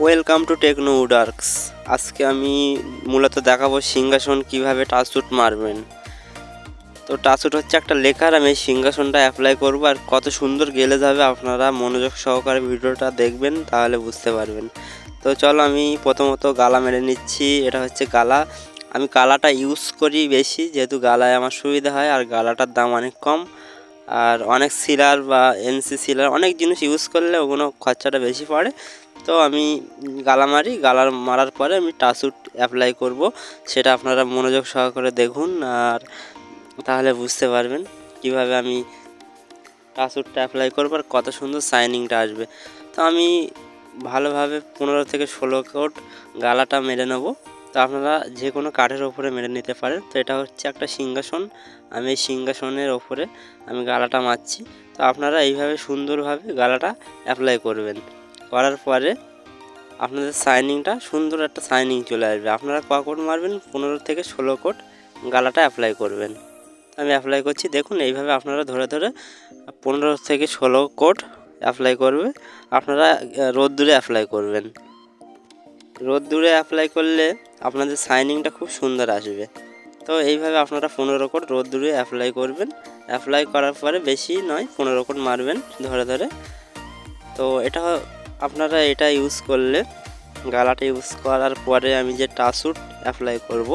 Welcome to techno উডার্কস আজকে আমি মূলত দেখাবো সিংহাসন কীভাবে টাচুট মারবেন। তো টাচুট হচ্ছে একটা লেখার, আমি সিংহাসনটা অ্যাপ্লাই করব আর কত সুন্দর গেলে যাবে আপনারা মনোযোগ সহকারে ভিডিওটা দেখবেন, তাহলে বুঝতে পারবেন। তো চলো আমি প্রথমত গালা মেরে নিচ্ছি, এটা হচ্ছে গালা। আমি গালাটা ইউজ করি বেশি, যেহেতু গালায় আমার সুবিধা হয় আর গালাটার দাম অনেক কম। আর অনেক সিলার বা এনসি সিলার অনেক জিনিস ইউজ করলে ওগুলো খরচাটা বেশি পড়ে। তো আমি গালা মারি, গালার মারার পরে আমি টাসুট অ্যাপ্লাই করব। সেটা আপনারা মনোযোগ সহকারে দেখুন আর তাহলে বুঝতে পারবেন কীভাবে আমি টাসুটটা অ্যাপ্লাই করব আর কত সুন্দর শাইনিংটা আসবে। তো আমি ভালোভাবে পনেরো থেকে ষোলো কোট গালাটা মেরে নেব। তো আপনারা যে কোনো কাঠের ওপরে মেরে নিতে পারেন। তো এটা হচ্ছে একটা সিংহাসন। আমি এই সিংহাসনের ওপরে আমি গালাটা মারছি। তো আপনারা এইভাবে সুন্দরভাবে গালাটা অ্যাপ্লাই করবেন। করার পরে আপনাদের শাইনিংটা সুন্দর একটা শাইনিং চলে আসবে। আপনারা ক কোট মারবেন? পনেরো থেকে ষোলো কোট গালাটা অ্যাপ্লাই করবেন। আমি অ্যাপ্লাই করছি। দেখুন, এইভাবে আপনারা ধরে ধরে পনেরো থেকে ষোলো কোট অ্যাপ্লাই করবে। আপনারা রোদ্দুরে অ্যাপ্লাই করবেন। রোদ্দুরে অ্যাপ্লাই করলে আপনাদের শাইনিংটা খুব সুন্দর আসবে। তো এইভাবে আপনারা পনেরো কোট রোদ্দুরে অ্যাপ্লাই করবেন। অ্যাপ্লাই করার পরে বেশি নয়, পনেরো কোট মারবেন ধরে ধরে। তো এটা আপনারা এটা ইউজ করলে, গালাটা ইউজ করার পরে আমি যে টাসুট অ্যাপ্লাই করব,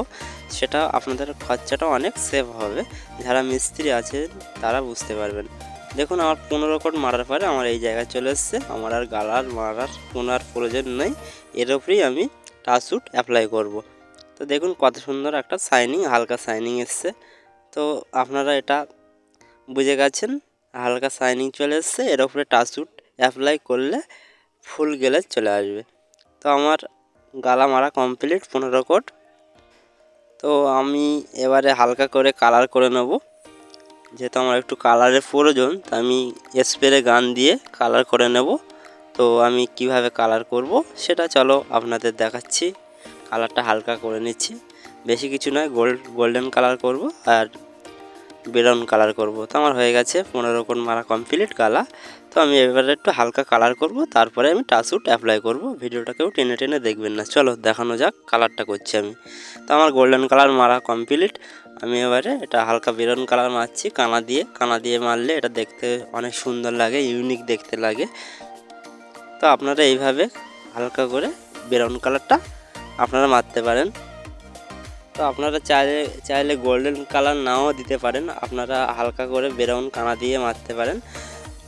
সেটা আপনাদের খরচাটা অনেক সেভ হবে। যারা মিস্ত্রি আছে তারা বুঝতে পারবেন। দেখুন, আমার পনেরো কোট মারার পরে আমার এই জায়গায় চলে এসছে। আমার আর গালার, মারার কোনো আর প্রয়োজন নেই। এর উপরেই আমি টাসুট অ্যাপ্লাই করব। তো দেখুন, কত সুন্দর একটা শাইনিং হালকা শাইনিং এসছে। তো আপনারা এটা বুঝে গেছেন, হালকা শাইনিং চলে এসছে। এর উপরে টাসুট অ্যাপ্লাই করলে ফুল গেলে চলে আসবে। তো আমার গালা মারা কমপ্লিট পনেরো কোট। তো আমি এবারে হালকা করে কালার করে নেব। যেহেতু আমার একটু কালারের প্রয়োজন, তো আমি স্প্রে গান দিয়ে কালার করে নেব। তো আমি কীভাবে কালার করব সেটা চলো আপনাদের দেখাচ্ছি। কালারটা হালকা করে নিচ্ছি। বেশি কিছু নয় গোল্ড গোল্ডেন কালার করব। আর ব্রাউন কালার করব। তো আমার হয়ে গেছে পনেরো কোন মারা কমপ্লিট গালা তো আমি এবারে একটু হালকা কালার করব, তারপরে আমি টাসুট অ্যাপ্লাই করব। ভিডিওটাকেও টেনে টেনে দেখবেন না। চলো দেখানো যাক কালারটা করছি আমি। তো আমার গোল্ডেন কালার মারা কমপ্লিট আমি এবারে এটা হালকা বেরন কালার মারছি, কানা দিয়ে। কানা দিয়ে মারলে এটা দেখতে অনেক সুন্দর লাগে ইউনিক দেখতে লাগে। তো আপনারা এইভাবে হালকা করে বেরন কালারটা আপনারা মারতে পারেন। তো আপনারা চাইলে চাইলে গোল্ডেন কালার নাও দিতে পারেন। আপনারা হালকা করে ব্রাউন কানা দিয়ে মারতে পারেন।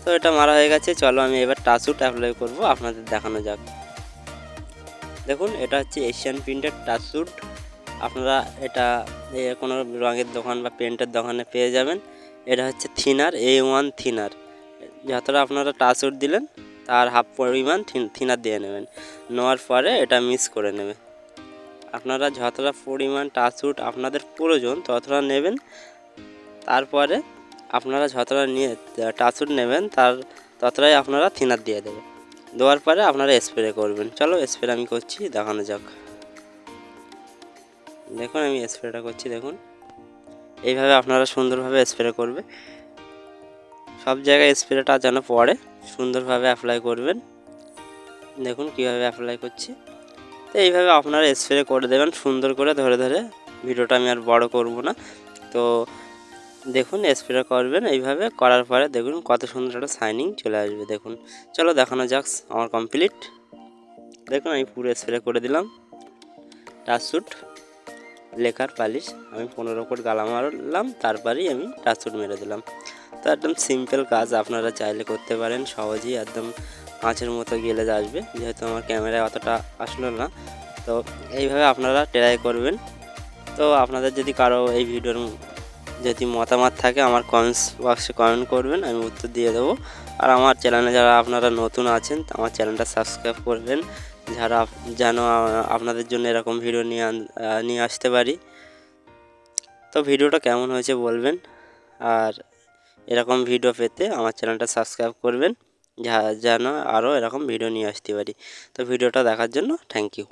তো এটা মারা হয়ে গেছে। চলো আমি এবার টাচুট অ্যাপ্লাই করব। আপনাদের দেখানো যাক। দেখুন, এটা হচ্ছে এশিয়ান প্রিন্টের টাচুট আপনারা এটা কোনো রঙের দোকান বা পেন্টের দোকানে পেয়ে যাবেন। এটা হচ্ছে থিনার এ ওয়ান থিনার। যতটা আপনারা টাচুট দিলেন, তার হাফ পরিমাণ থিনার দিয়ে নেবেন। নেওয়ার পরে এটা মিক্স করে নেবে। আপনারা যতটা পরিমাণ টাচুট আপনাদের প্রয়োজন, ততটা নেবেন। তারপরে আপনারা যতটা নিয়ে টাচুট নেবেন, তার ততটাই আপনারা থিনার দিয়ে দেবেন। দেওয়ার পরে আপনারা স্প্রে করবেন। চলো স্প্রে আমি করছি, দেখানো যাক। দেখুন, আমি স্প্রেটা করছি, দেখুন। এইভাবে আপনারা সুন্দরভাবে স্প্রে করবে। সব জায়গায় স্প্রেটা যেন পড়ে, সুন্দরভাবে অ্যাপ্লাই করবেন। দেখুন কীভাবে অ্যাপ্লাই করছি। তো এইভাবে আপনারা স্প্রে করে দেবেন, সুন্দর করে ধরে ধরে। ভিডিওটা আমি আর বড় করব না। তো দেখুন স্প্রে করবেন এইভাবে, করার পরে দেখুন কত সুন্দর একটা শাইনিং চলে আসবে। দেখুন, চলো দেখানো যাক আমার কমপ্লিট দেখুন, আমি পুরো স্প্রে করে দিলাম। টাচশুট লেখার পালিশ, আমি পনেরো কোট গালা মারলাম, তারপরেই আমি টাচশুট মেরে দিলাম। তো একদম সিম্পল কাজ, আপনারা চাইলে করতে পারেন, সহজেই একদম কাঁচের মতো গেলে আসবে, যেহেতু আমার ক্যামেরায় অতটা আসলো না। তো এইভাবে আপনারা ট্রাই করবেন। তো আপনাদের যদি কারও এই ভিডিওর যদি মতামত থাকে, আমার কমেন্টস বক্সে কমেন্ট করবেন, আমি উত্তর দিয়ে দেবো। আর আমার চ্যানেলে যারা আপনারা নতুন আছেন, আমার চ্যানেলটা সাবস্ক্রাইব করবেন। যারা যেন আপনাদের জন্য এরকম ভিডিও নিয়ে নিয়ে আসতে পারি। তো ভিডিওটা কেমন হয়েছে বলবেন। আর এরকম ভিডিও পেতে আমার চ্যানেলটা সাবস্ক্রাইব করবেন। যা যেন আরও এরকম ভিডিও নিয়ে আসতে পারি। তো ভিডিওটা দেখার জন্য থ্যাংক ইউ